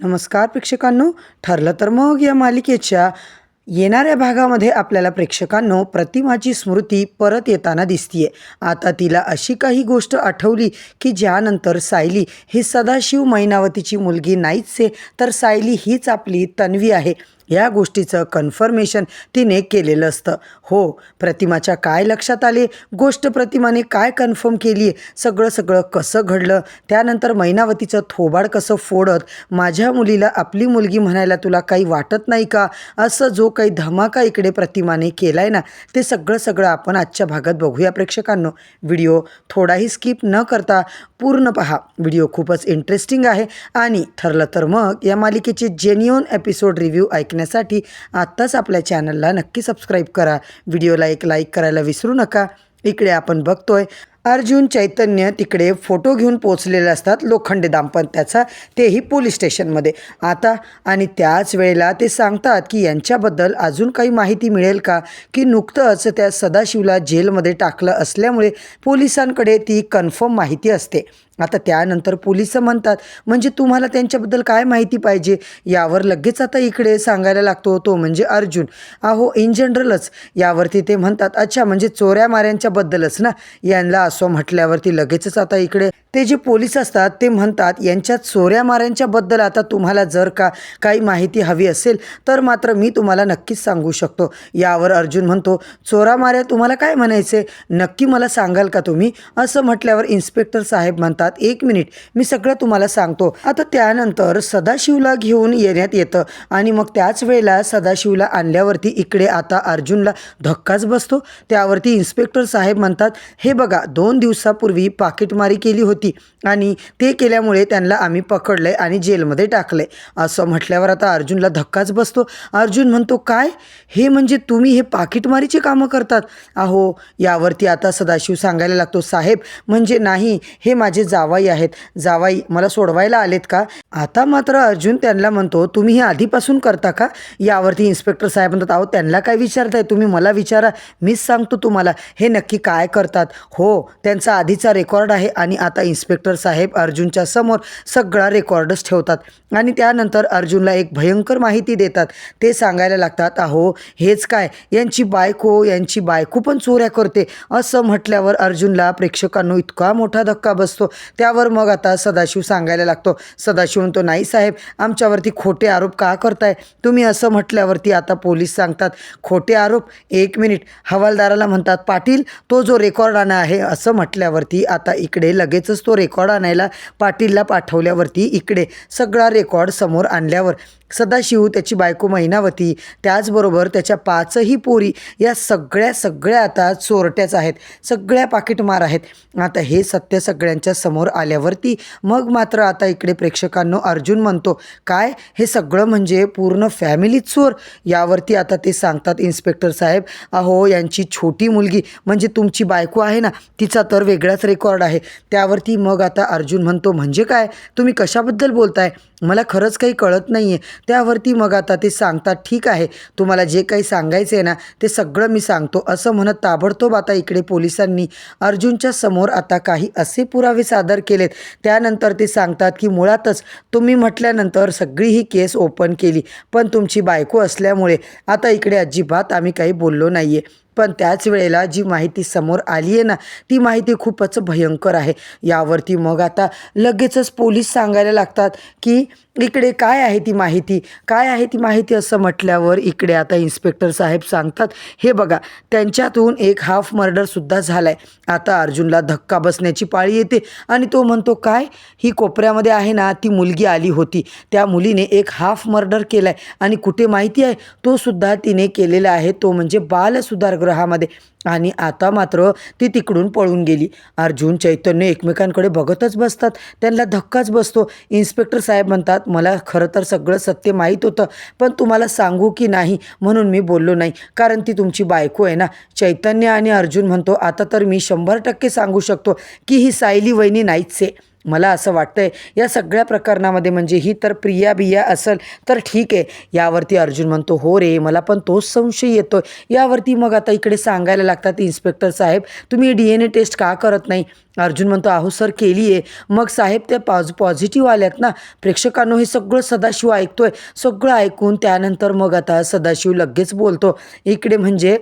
नमस्कार प्रेक्षकांनो ठरलं तर मग या मालिकेच्या येणाऱ्या भागामध्ये आपल्याला प्रेक्षकांनो प्रतिमाची स्मृती परत येताना दिसतीये. आता तिला अशी काही गोष्ट आठवली की ज्यानंतर सायली ही सदाशिव मैनावतीची मुलगी नाहीच आहे तर सायली हीच आपली तन्वी आहे. या गोष्टीचं कन्फर्मेशन तिने केलेलं असतं. हो प्रतिमाच्या काय लक्षात आले? गोष्ट प्रतिमाने काय कन्फर्म केली? आहे सगळं सगळं कसं घडलं? त्यानंतर मैनावतीचं थोबाड कसं फोडत? माझ्या मुलीला आपली मुलगी म्हणायला तुला काही वाटत नाही का? असं जो काही धमाका इकडे प्रतिमाने केला आहे ना ते सगळं सगळं आपण आजच्या भागात बघूया प्रेक्षकांनो. व्हिडिओ थोडाही स्किप न करता पूर्ण पहा. व्हिडिओ खूपच इंटरेस्टिंग आहे. आणि ठरलं तर मग या मालिकेचे जेन्युअन एपिसोड रिव्ह्यू ऐक ऐकण्यासाठी आत्ताच आपल्या चॅनलला नक्की सबस्क्राईब करा. व्हिडिओला एक लाईक करायला विसरू नका. इकडे आपण बघतोय अर्जुन चैतन्य तिकडे फोटो घेऊन पोचलेले असतात लोखंडे दाम्पत्याचा तेही पोलीस स्टेशनमध्ये. आता आणि त्याच वेळेला ते सांगतात की यांच्याबद्दल अजून काही माहिती मिळेल का? की नुकतंच त्या सदाशिवला जेलमध्ये टाकलं असल्यामुळे पोलिसांकडे ती कन्फर्म माहिती असते. आता त्यानंतर पोलीस म्हणतात म्हणजे तुम्हाला त्यांच्याबद्दल काय माहिती पाहिजे? यावर लगेच आता इकडे सांगायला लागतो तो म्हणजे अर्जुन. अहो इन जनरलच यावरती ते म्हणतात अच्छा म्हणजे चोऱ्या माऱ्यांच्याबद्दलच ना? यांना असं म्हटल्यावरती लगेचच आता इकडे ते जे पोलीस असतात ते म्हणतात यांच्या चोऱ्या माऱ्यांच्याबद्दल आता तुम्हाला जर का काही माहिती हवी असेल तर मात्र मी तुम्हाला नक्कीच सांगू शकतो. यावर अर्जुन म्हणतो चोरा माऱ्या तुम्हाला काय म्हणायचे? नक्की मला सांगाल का तुम्ही? असं म्हटल्यावर इन्स्पेक्टर साहेब म्हणतात एक मिनिट मी सगळं तुम्हाला सांगतो. आता त्यानंतर सदाशिवला घेऊन येण्यात येतं आणि मग त्याच वेळेला सदाशिवला आणल्यावरती इकडे आता अर्जुनला धक्काच बसतो. त्यावरती इन्स्पेक्टर साहेब म्हणतात हे बघा दोन दिवसापूर्वी पाकिटमारी केली होती. आणि ते केल्यामुळे त्यांना आम्ही पकडलं आहे आणि जेलमध्ये टाकलं आहे असं म्हटल्यावर आता अर्जुनला धक्काच बसतो. अर्जुन म्हणतो काय? हे म्हणजे तुम्ही हे पाकिटमारीची कामं करतात? अहो यावरती आता सदाशिव सांगायला लागतो साहेब म्हणजे नाही हे माझे जावाई आहेत. जावाई मला सोडवायला आलेत का? आता मात्र अर्जुन त्यांना म्हणतो तुम्ही हे आधीपासून करता का? यावरती इन्स्पेक्टर साहेब म्हणतात अहो त्यांना काय विचारताय? तुम्ही मला विचारा. मीच सांगतो तुम्हाला. हे नक्की काय करतात? हो त्यांचा आधीचा रेकॉर्ड आहे आणि आता इन्स्पेक्टर साहेब अर्जुनच्या समोर सगळा रेकॉर्डच ठेवतात आणि त्यानंतर अर्जुनला एक भयंकर माहिती देतात. ते सांगायला लागतात अहो हेच काय? यांची बायको यांची बायको पण चोऱ्या करते. असं म्हटल्यावर अर्जुनला प्रेक्षकांनो इतका मोठा धक्का बसतो. त्यावर मग आता सदाशिव सांगायला लागतो. सदाशिव म्हणतो नाही साहेब आमच्यावरती खोटे आरोप का करताय? तुम्ही असं म्हटल्यावरती आता पोलीस सांगतात. खोटे आरोप? एक मिनिट. हवालदाराला म्हणतात पाटील तो जो रेकॉर्ड आणा आहे असं म्हटल्यावरती आता इकडे लगेचच तो रेकॉर्ड आणायला पाटीलला पाठवल्यावरती इकडे सगळा रेकॉर्ड समोर आणल्यावर. सदाशिव त्याची बायको महिनावती त्याचबरोबर त्याच्या पाचही पोरी या सगळ्या सगळ्या आता चोरट्याच आहेत. सगळ्या पाकिटमार आहेत. आता हे सत्य सगळ्यांच्या समोर आल्यावरती मग मात्र आता इकडे प्रेक्षकांनो अर्जुन म्हणतो काय? हे सगळं म्हणजे पूर्ण फॅमिली चोर? यावरती आता ते सांगतात इन्स्पेक्टर साहेब अहो यांची छोटी मुलगी म्हणजे तुमची बायको आहे ना तिचा तर वेगळाच रेकॉर्ड आहे. त्यावरती मग आता अर्जुन म्हणतो म्हणजे काय? तुम्ही कशाबद्दल बोलताय? मला खरंच काही कळत नाही आहे त्यावरती मग आता ते सांगतात ठीक आहे तुम्हाला जे काही सांगायचं आहे ना ते सगळं मी सांगतो. असं म्हणत ताबडतोब आता इकडे पोलिसांनी अर्जुनच्या समोर आता काही असे पुरावे सादर केलेत. त्यानंतर ते सांगतात की मुळातच तुम्ही म्हटल्यानंतर सगळी ही केस ओपन केली पण तुमची बायको असल्यामुळे आता इकडे अजिबात आम्ही काही बोललो नाही आहे पण त्याच वेळेला जी माहिती समोर आली आहे ना ती माहिती खूपच भयंकर आहे. यावरती मग आता लगेचच पोलीस सांगायला लागतात की इकडे काय आहे ती माहिती? काय आहे ती माहिती असं म्हटल्यावर इकडे आता इन्स्पेक्टर साहेब सांगतात हे बघा त्यांच्यातून एक हाफ मर्डरसुद्धा झाला आहे आता अर्जुनला धक्का बसण्याची पाळी येते आणि तो म्हणतो काय? ही कोपऱ्यामध्ये आहे ना ती मुलगी आली होती. त्या मुलीने एक हाफ मर्डर केला आहे आणि कुठे माहिती आहे? तो सुद्धा तिने केलेला आहे. तो म्हणजे बालसुधार सुधारगृहामध्ये आणि आता मात्र ती तिकडून पळून गेली. अर्जुन चैतन्य एकमेकांकडे बघतच बसतात. त्यांना धक्काच बसतो. इन्स्पेक्टर साहेब म्हणतात मला खरं तर सगळं सत्य माहीत होतं पण तुम्हाला सांगू की नाही म्हणून मी बोललो नाही. कारण ती तुमची बायको आहे ना. चैतन्य आणि अर्जुन म्हणतो आता तर मी शंभर टक्के सांगू शकतो की ही सायली वहिनी नाहीच आहे. मला असं वाटतंय या सगळ्या प्रकरणामध्ये म्हणजे ही तर प्रिया बिया असेल तर ठीक आहे. यावरती अर्जुन म्हणतो हो रे मला पण तोच संशय येतो यावरती मग आता इकडे सांगायला लागतात इन्स्पेक्टर साहेब तुम्ही डी एन ए टेस्ट का करत नाही? अर्जुन म्हणतो अहो सर केली आहे मग साहेब त्या पॉझ पॉझिटिव्ह आल्यात ना प्रेक्षकांनो हे सगळं सदाशिव ऐकतोय. सगळं ऐकून त्यानंतर मग आता सदाशिव लगेच बोलतो. इकडे म्हणजे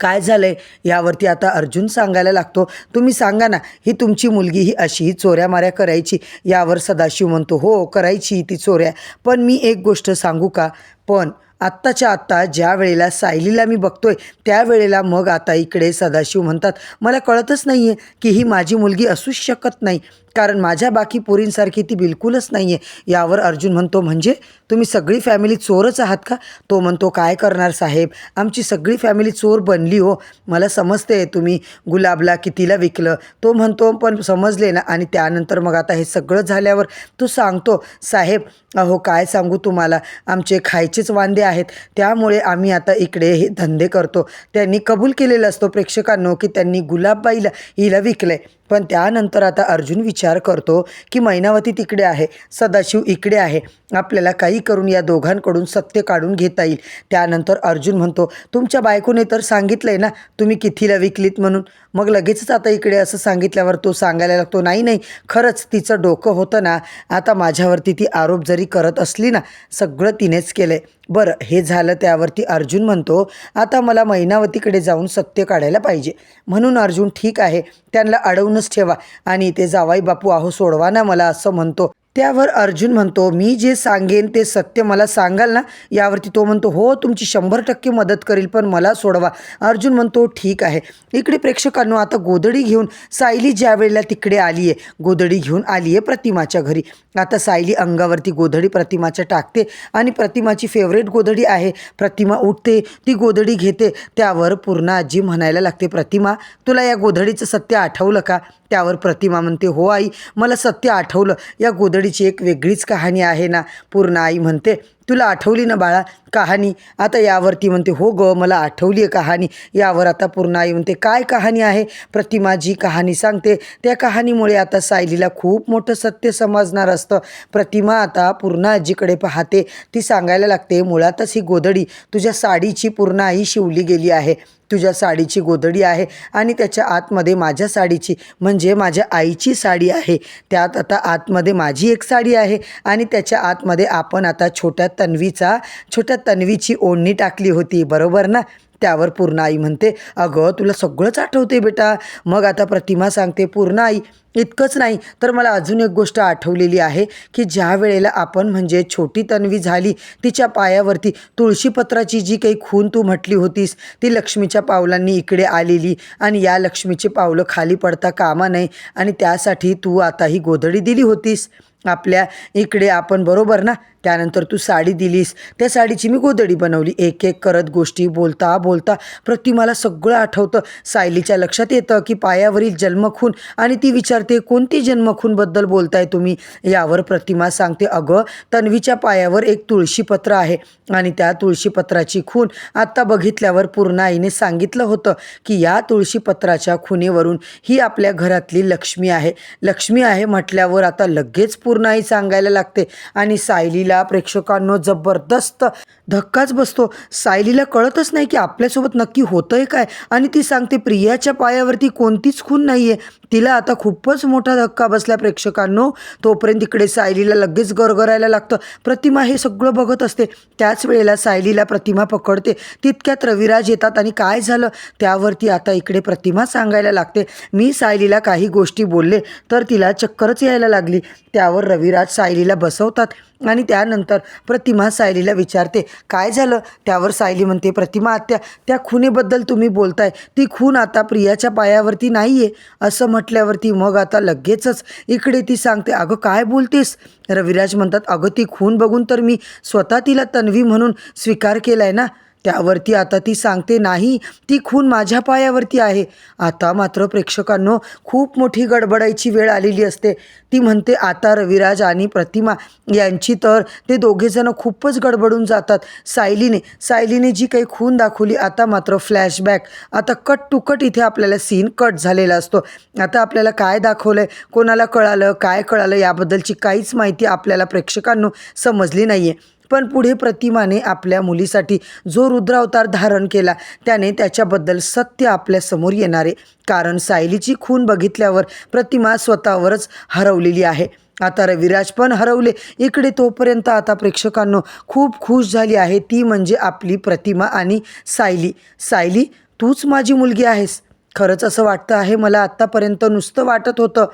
काय झालं आहे यावरती आता अर्जुन सांगायला लागतो. तुम्ही सांगा ना ही तुमची मुलगी ही अशी चोऱ्या माऱ्या करायची यावर सदाशिव म्हणतो हो करायची ती चोऱ्या. पण मी एक गोष्ट सांगू का? पण आत्ताच्या आत्ता ज्या वेळेला सायलीला मी बघतोय त्यावेळेला मग आता इकडे सदाशिव म्हणतात मला कळतच नाही आहे की ही माझी मुलगी असूच शकत नाही. कारण माझ्या बाकी पोरींसारखी ती बिलकुलच नाही आहे यावर अर्जुन म्हणतो म्हणजे तुम्ही सगळी फॅमिली चोरच आहात का? तो म्हणतो काय करणार साहेब? आमची सगळी फॅमिली चोर बनली हो. मला समजते तुम्ही गुलाबला कितीला विकलं. तो म्हणतो पण समजले ना. आणि त्यानंतर मग आता हे सगळं झाल्यावर तो सांगतो साहेब अहो काय सांगू तुम्हाला? आमचे खायचेच वांदे आहेत. त्यामुळे आम्ही आता इकडे हे धंदे करतो. त्यांनी कबूल केलेलं असतो प्रेक्षकांनो की त्यांनी गुलाबबाईला हिला विकलंय. पण त्यानंतर आता अर्जुन विचार करतो की मैनावती तिकडे आहे सदाशिव इकडे आहे. आपल्याला काही करून या दोघांकडून सत्य काढून घेता येईल. त्यानंतर अर्जुन म्हणतो तुमच्या बायकोने तर सांगितलं आहे ना तुम्ही कितीला विकलीत म्हणून? मग लगेचच आता इकडे असं सांगितल्यावर तो सांगायला लागतो नाही नाही खरंच तिचं डोकं होतं ना आता माझ्यावरती ती आरोप जरी करत असली ना सगळं तिनेच केलं आहे बरं हे झालं त्यावरती अर्जुन म्हणतो आता मला मैनावतीकडे जाऊन सत्य काढायला पाहिजे. म्हणून अर्जुन ठीक आहे त्यांना अडवून अडवूनच ठेवा. आणि ते जावाई बापू आहो सोडवा ना मला असं म्हणतो. त्यावर अर्जुन म्हणतो मी जे सांगेन ते सत्य मला सांगाल ना? यावरती तो म्हणतो हो तुमची शंभर टक्के मदत करील पण मला सोडवा. अर्जुन म्हणतो ठीक आहे. इकडे प्रेक्षकांनो आता गोदडी घेऊन सायली ज्या वेळेला तिकडे आली आहे गोदडी घेऊन आली आहे प्रतिमाच्या घरी. आता सायली अंगावरती गोधडी प्रतिमाच्या टाकते आणि प्रतिमाची फेवरेट गोधडी आहे. प्रतिमा उठते ती गोधडी घेते. त्यावर पूर्ण आजी म्हणायला लागते प्रतिमा तुला या गोधडीचं सत्य आठवलं का? त्यावर प्रतिमा म्हणते हो आई मला सत्य आठवलं. या गोधडीची एक वेगळीच कहाणी आहे ना. पूर्ण आई म्हणते तुला आठवली ना बाळा कहाणी? आता यावरती म्हणते हो ग मला आठवली आहे कहाणी. यावर आता पूर्ण आई म्हणते काय कहाणी आहे? प्रतिमा जी कहाणी सांगते त्या कहाणीमुळे आता सायलीला खूप मोठं सत्य समजणार असतं. प्रतिमा आता पूर्ण आजीकडे पाहते. ती सांगायला लागते मुळातच ही गोधडी तुझ्या साडीची पूर्ण आई शिवली गेली आहे. तुझ्या साडीची गोधडी आहे आणि त्याच्या आतमध्ये माझ्या साडीची म्हणजे माझ्या आईची साडी आहे. त्यात आता आतमध्ये माझी एक साडी आहे आणि त्याच्या आतमध्ये आपण आता छोट्या तन्वीचा छोट्या तन्वीची ओढणी टाकली होती. बरोबर ना? त्यावर पूर्ण आई म्हणते अगं तुला सगळंच आठवते बेटा. मग आता प्रतिमा सांगते पूर्ण आई इतकंच नाही तर मला अजून एक गोष्ट आठवलेली आहे की ज्या वेळेला आपण म्हणजे छोटी तन्वी झाली तिच्या पायावरती तुळशीपत्राची जी काही खून तू म्हटली होतीस ती लक्ष्मीच्या पावलांनी इकडे आलेली आणि या लक्ष्मीची पावलं खाली पडता कामा नये आणि त्यासाठी तू आता ही गोधडी दिली होतीस. आपल्या इकडे आपण बरोबर ना? त्यानंतर तू साडी दिलीस. त्या साडीची मी गोदडी बनवली. एक एक करत गोष्टी बोलता बोलता प्रतिमाला सगळं आठवतं. सायलीच्या लक्षात येतं की पायावरील जन्मखून आणि ती विचारते कोणती जन्मखूनबद्दल बोलताय तुम्ही? यावर प्रतिमा सांगते अगं तन्वीच्या पायावर एक तुळशीपत्र आहे आणि त्या तुळशीपत्राची खून आत्ता बघितल्यावर पूर्ण आईने सांगितलं होतं की या तुळशीपत्राच्या खुनेवरून ही आपल्या घरातली लक्ष्मी आहे. लक्ष्मी आहे म्हटल्यावर आता लगेच पूर्ण आई सांगायला लागते आणि सायलीला प्रेक्षकांनो जबरदस्त धक्काच बसतो. सायलीला कळतच नाही की आपल्यासोबत नक्की होतंय काय. आणि ती सांगते प्रियाच्या पायावरती कोणतीच खून नाही आहे तिला आता खूपच मोठा धक्का बसला प्रेक्षकांनो. तोपर्यंत इकडे सायलीला लगेच गरगरायला लागतं. प्रतिमा हे सगळं बघत असते. त्याच वेळेला सायलीला प्रतिमा पकडते. तितक्यात रविराज येतात आणि काय झालं? त्यावरती आता इकडे प्रतिमा सांगायला लागते. मी सायलीला काही गोष्टी बोलले तर तिला चक्करच यायला लागली. त्यावर रविराज सायलीला बसवतात आणि त्यानंतर प्रतिमा सायलीला विचारते काय झालं? त्यावर सायली म्हणते प्रतिमा आत्या त्या खुनेबद्दल तुम्ही बोलताय. ती खून आता प्रियाच्या पायावरती नाही आहे असं म्हटल्यावरती मग आता लगेचच इकडे ती सांगते अगं काय बोलतेस? रविराज म्हणतात अगं ती खून बघून तर मी स्वतः तिला तन्वी म्हणून स्वीकार केला आहे ना. त्यावरती आता ती सांगते नाही ती खून माझ्या पायावरती आहे. आता मात्र प्रेक्षकांनो खूप मोठी गडबडायची वेळ आलेली असते. ती म्हणते आता रविराज आणि प्रतिमा यांची तर ते दोघेजणं खूपच गडबडून जातात. सायलीने सायलीने जी काही खून दाखवली आता मात्र फ्लॅशबॅक. आता कट टू कट इथे आपल्याला सीन कट झालेला असतो. आता आपल्याला काय दाखवलं आहे कोणाला कळालं काय कळालं याबद्दलची काहीच माहिती आपल्याला प्रेक्षकांनो समजली नाही आहे पण पुढे प्रतिमाने आपल्या मुलीसाठी जो रुद्रावतार धारण केला त्याने त्याच्याबद्दल सत्य आपल्यासमोर येणारे. कारण सायलीची खून बघितल्यावर प्रतिमा स्वतःवरच हरवलेली आहे. आता रविराज पण हरवले. इकडे तोपर्यंत आता प्रेक्षकांनो खूप खुश झाली आहे ती म्हणजे आपली प्रतिमा आणि सायली. सायली तूच माझी मुलगी आहेस. खरंच असं वाटतं आहे मला आत्तापर्यंत नुसतं वाटत होतं.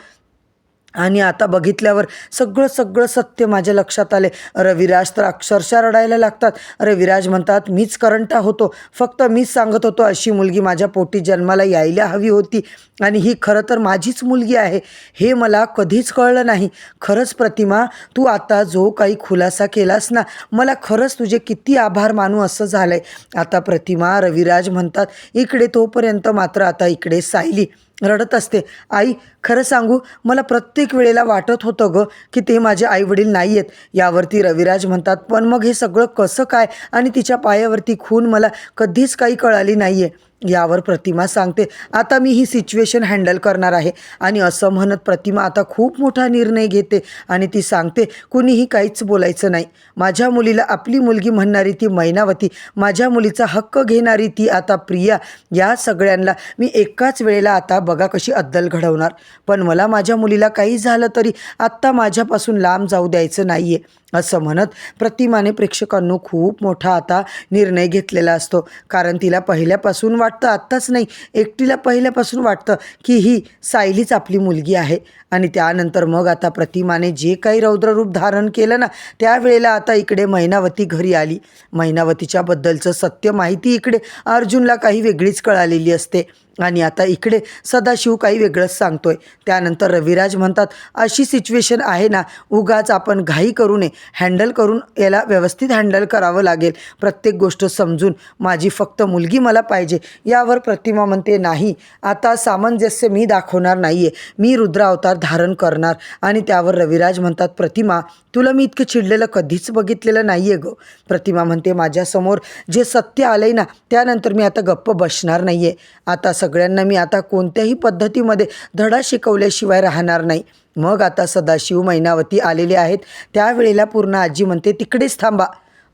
आणि आता बघितल्यावर सगळं सगळं सत्य माझ्या लक्षात आले रविराज तर अक्षरशः रडायला लागतात. रविराज म्हणतात मीच करंटा होतो. फक्त मीच सांगत होतो अशी मुलगी माझ्या पोटी जन्माला यायला हवी होती. आणि ही खरं तर माझीच मुलगी आहे. हे मला कधीच कळलं नाही. खरंच प्रतिमा तू आता जो काही खुलासा केलास ना मला खरंच तुझे किती आभार मानू असं झालं आहे आता प्रतिमा रविराज म्हणतात इकडे तोपर्यंत मात्र आता इकडे सायली. रडत असते. आई खरं सांगू मला प्रत्येक वेळेला वाटत होतं ग की ते माझे आईवडील नाही आहेत यावरती रविराज म्हणतात पण मग हे सगळं कसं काय? आणि तिच्या पायावरती खून मला कधीच काही कळाली नाही आहे यावर प्रतिमा सांगते. आता मी ही सिच्युएशन हँडल करणार आहे. आणि असं म्हणत प्रतिमा आता खूप मोठा निर्णय घेते आणि ती सांगते कुणीही काहीच बोलायचं नाही. माझ्या मुलीला आपली मुलगी म्हणणारी ती मैनावती माझ्या मुलीचा हक्क घेणारी ती आता प्रिया या सगळ्यांना मी एकाच वेळेला आता बघा कशी अद्दल घडवणार. पण मला माझ्या मुलीला काही झालं तरी आत्ता माझ्यापासून लांब जाऊ द्यायचं नाही आहे असं म्हणत प्रतिमाने प्रेक्षकांनो खूप मोठा आता निर्णय घेतलेला असतो. कारण तिला पहिल्यापासून वाटतं आत्ताच नाही एकटीला पहिल्यापासून वाटतं की ही सायलीच आपली मुलगी आहे. आणि त्यानंतर मग आता प्रतिमाने जे काही रौद्ररूप धारण केलं ना त्यावेळेला आता इकडे महिनावती घरी आली. महिनावतीच्याबद्दलचं सत्य माहिती इकडे अर्जुनला काही वेगळीच कळालेली असते. आणि आता इकडे सदाशिव काही वेगळंच सांगतोय. त्यानंतर रविराज म्हणतात अशी सिच्युएशन आहे ना उगाच आपण घाई करू नये. हँडल करून याला व्यवस्थित हँडल करावं लागेल. प्रत्येक गोष्ट समजून माझी फक्त मुलगी मला पाहिजे. यावर प्रतिमा म्हणते नाही आता सामंजस्य मी दाखवणार नाही आहे मी रुद्र अवतार धारण करणार. आणि त्यावर रविराज म्हणतात प्रतिमा तुला मी इतकं चिडलेलं कधीच बघितलेलं नाही आहे गं. प्रतिमा म्हणते माझ्यासमोर जे सत्य आलं आहे ना त्यानंतर मी आता गप्प बसणार नाही आहे आता सगळ्यांना मी आता कोणत्याही पद्धतीमध्ये धडा शिकवल्याशिवाय राहणार नाही. मग आता सदाशिव मैनावती आलेले आहेत. त्यावेळेला पूर्ण आजी म्हणते तिकडेच थांबा.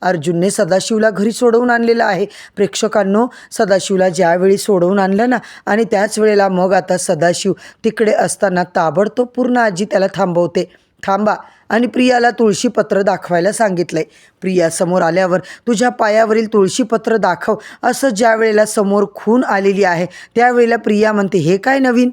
अर्जुनने सदाशिवला घरी सोडवून आणलेलं आहे. प्रेक्षकांनो सदाशिवला ज्यावेळी सोडवून आणलं ना आणि त्याच वेळेला मग आता सदाशिव तिकडे असताना ताबडतोब पूर्ण आजी त्याला थांबवते. थांबा आणि प्रियाला तुळशीपत्र दाखवायला सांगितलं आहे प्रिया समोर आल्यावर तुझ्या पायावरील तुळशीपत्र दाखव. असं ज्या वेळेला समोर खून आलेली आहे त्यावेळेला प्रिया म्हणते हे काय नवीन?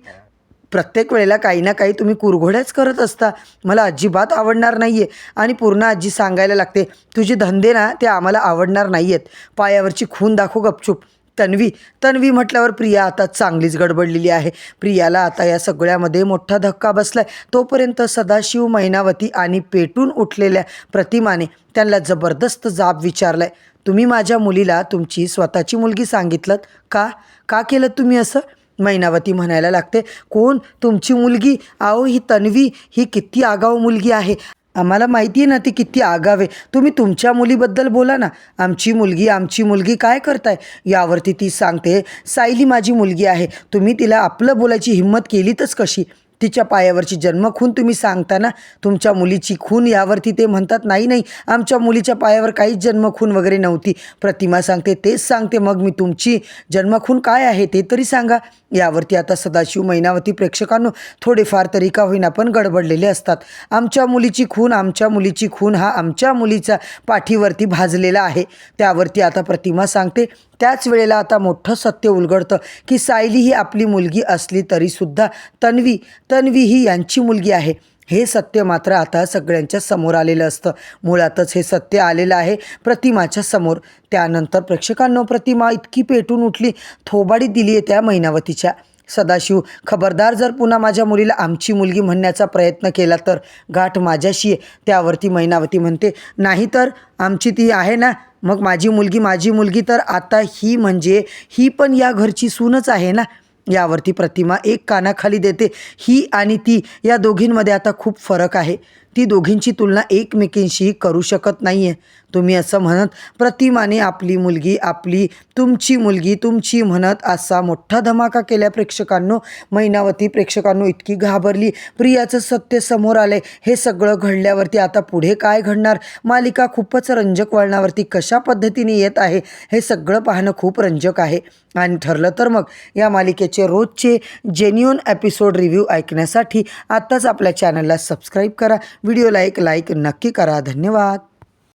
प्रत्येक वेळेला काही ना काही तुम्ही कुरघोड्याच करत असता. मला अजिबात आवडणार नाही आहे आणि पूर्ण आजी सांगायला लागते तुझे धंदे ना ते आम्हाला आवडणार नाही आहेत पायावरची खून दाखव गपचूप. तन्वी. तन्वी म्हटल्यावर प्रिया आता चांगलीच गडबडलेली आहे. प्रियाला आता या सगळ्यामध्ये मोठा धक्का बसलाय. तोपर्यंत सदाशिव मैनावती आणि पेटून उठलेल्या प्रतिमाने त्यांना जबरदस्त जाब विचारलाय. तुम्ही माझ्या मुलीला तुमची स्वतःची मुलगी सांगितलं का? का केलं तुम्ही असं? मैनावती म्हणायला लागते. कोण? तुमची मुलगी? आहो ही तन्वी. ही किती आगाऊ मुलगी आहे. आम्हाला माहिती आहे ना ती किती आगावे तुम्ही तुमच्या मुलीबद्दल बोला ना. आमची मुलगी आमची मुलगी काय करताय? यावरती ती सांगते सायली माझी मुलगी आहे. तुम्ही तिला आपलं बोलायची हिंमत केलीतच कशी? तिच्या पायावरची जन्मखून तुम्ही सांगताना तुमच्या मुलीची खून यावरती ते म्हणतात नाही नाही आमच्या मुलीच्या पायावर काहीच जन्मखून वगैरे नव्हती. प्रतिमा सांगते तेच सांगते मग मी तुमची जन्मखून काय आहे ते तरी सांगा. यावरती आता सदाशिव मैनावती प्रेक्षकांनो थोडेफार तरी का होईना पण गडबडलेले असतात. आमच्या मुलीची खून आमच्या मुलीची खून हा आमच्या मुलीचा पाठीवरती भाजलेला आहे. त्यावरती आता प्रतिमा सांगते त्याच वेळेला आता मोठं सत्य उलगडतं की सायली ही आपली मुलगी असली तरीसुद्धा तन्वी तन्वी ही यांची मुलगी आहे. हे सत्य मात्र आता सगळ्यांच्या समोर आलेलं असतं. मुळातच हे सत्य आलेलं आहे प्रतिमाच्या समोर. त्यानंतर प्रेक्षकांनो प्रतिमा इतकी पेटून उठली. थोबाडी दिली आहे त्या महिनावतीच्या सदाशिव खबरदार जर पुन्हा माझ्या मुलीला आमची मुलगी म्हणण्याचा प्रयत्न केला तर गाठ माझ्याशी आहे. त्यावरती महिनावती म्हणते नाही तर आमची ती आहे ना? मग माझी मुलगी माझी मुलगी तर आता ही म्हणजे ही पण या घरची सूनच आहे ना? यावरती प्रतिमा एक कानाखाली देते. ही आणि ती या दोघींमध्ये आता खूप फरक आहे. ती दोघींची तुलना एकमेकींशी करू शकत नाही आहे तुम्ही असं म्हणत प्रतिमाने आपली मुलगी आपली तुमची मुलगी तुमची म्हणत असा मोठा धमाका केल्या प्रेक्षकांनो. मैनावती प्रेक्षकांनो इतकी घाबरली. प्रियाचं सत्य समोर आलंय. हे सगळं घडल्यावरती आता पुढे काय घडणार? मालिका खूपच रंजक वळणावरती कशा पद्धतीने येत आहे हे सगळं पाहणं खूप रंजक आहे. आणि ठरलं तर मग या मालिकेचे रोजचे जेन्युन एपिसोड रिव्ह्यू ऐकण्यासाठी आत्ताच आपल्या चॅनलला सबस्क्राईब करा. व्हिडिओला एक लाईक नक्की करा. धन्यवाद.